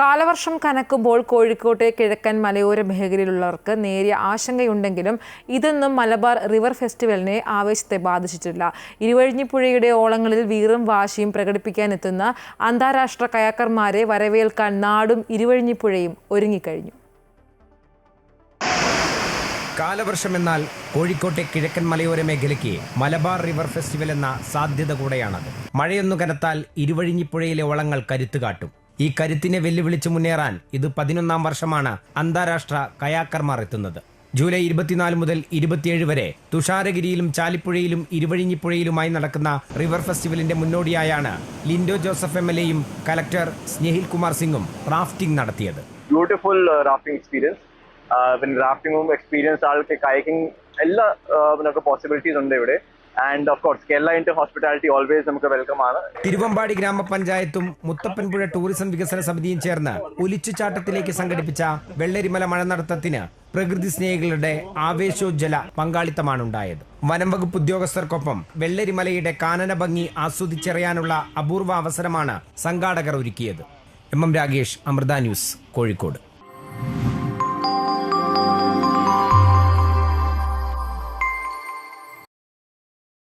കാലവർഷം കനക്കുമ്പോൾ കോഴിക്കോട്ടെ കിഴക്കൻ മലയോര മേഖലയിലുള്ളവർക്ക് നേരിയ ആശങ്കയുണ്ടെങ്കിലും ഇതൊന്നും മലബാർ റിവർ ഫെസ്റ്റിവലിനെ ആവേശത്തെ ബാധിച്ചിട്ടില്ല. ഇരുവഴിഞ്ഞിപ്പുഴയുടെ ഓളങ്ങളിൽ വീറും വാശിയും പ്രകടിപ്പിക്കാനെത്തുന്ന അന്താരാഷ്ട്ര കയാക്കർമാരെ വരവേൽക്കാൻ നാടും ഇരുവഴിഞ്ഞിപ്പുഴയും ഒരുങ്ങിക്കഴിഞ്ഞു. കാലവർഷമെന്നാൽ കോഴിക്കോട്ടെ കിഴക്കൻ മലയോര മേഖലയ്ക്ക് മലബാർ റിവർ ഫെസ്റ്റിവൽ എന്ന സാധ്യത കൂടെയാണത്. മഴയൊന്നു കനത്താൽ ഇരുവഴിഞ്ഞിപ്പുഴയിലെ ഓളങ്ങൾ കരുത്ത് കാട്ടും ഈ കരുത്തിനെ വെല്ലുവിളിച്ച് മുന്നേറാൻ ഇത് പതിനൊന്നാം വർഷമാണ് അന്താരാഷ്ട്ര കയാക്കർമാർ എത്തുന്നത്. ജൂലൈ ഇരുപത്തിനാല് മുതൽ ഇരുപത്തിയേഴ് വരെ തുഷാരഗിരിയിലും ചാലിപ്പുഴയിലും ഇരുവഴിഞ്ഞിപ്പുഴയിലുമായി നടക്കുന്ന റിവർ ഫെസ്റ്റിവലിന്റെ മുന്നോടിയായാണ് ലിൻഡോ ജോസഫ് എം എൽ എയും കലക്ടർ സ്നേഹിൽ കുമാർ സിംഗും റാഫ്റ്റിംഗ് നടത്തിയത്. ബ്യൂട്ടിഫുൾ റാഫ്റ്റിംഗ് എക്സ്പീരിയൻസ് പിന്നെ റാഫ്റ്റിംഗും എക്സ്പീരിയൻസ് ആൾക്ക് കയക്കിംഗ് എല്ലാ പോസിബിലിറ്റീസ് ഉണ്ട് ഇവിടെ. And of course Kerala inter hospitality always നമുക്ക് വെൽക്കം ആണ്. തിരുവമ്പാടി ഗ്രാമപഞ്ചായത്തും മുത്തപ്പൻപുഴ ടൂറിസം വികസന സമിതിയും ചേർന്ന് ഒലിച്ചുചാട്ടത്തിലേക്ക് സംഘടിപ്പിച്ച വെള്ളരിമല മഴ നടത്തത്തിന് പ്രകൃതി സ്നേഹികളുടെ ആവേശോജ്വല പങ്കാളിത്തമാണ് ഉണ്ടായത് വനം വകുപ്പ് ഉദ്യോഗസ്ഥർക്കൊപ്പം വെള്ളരിമലയുടെ കാനന ഭംഗി ആസ്വദിച്ചറിയാനുള്ള അപൂർവ അവസരമാണ് സംഘാടകർ ഒരുക്കിയത്. M M Ragesh Amrita news Kozhikode.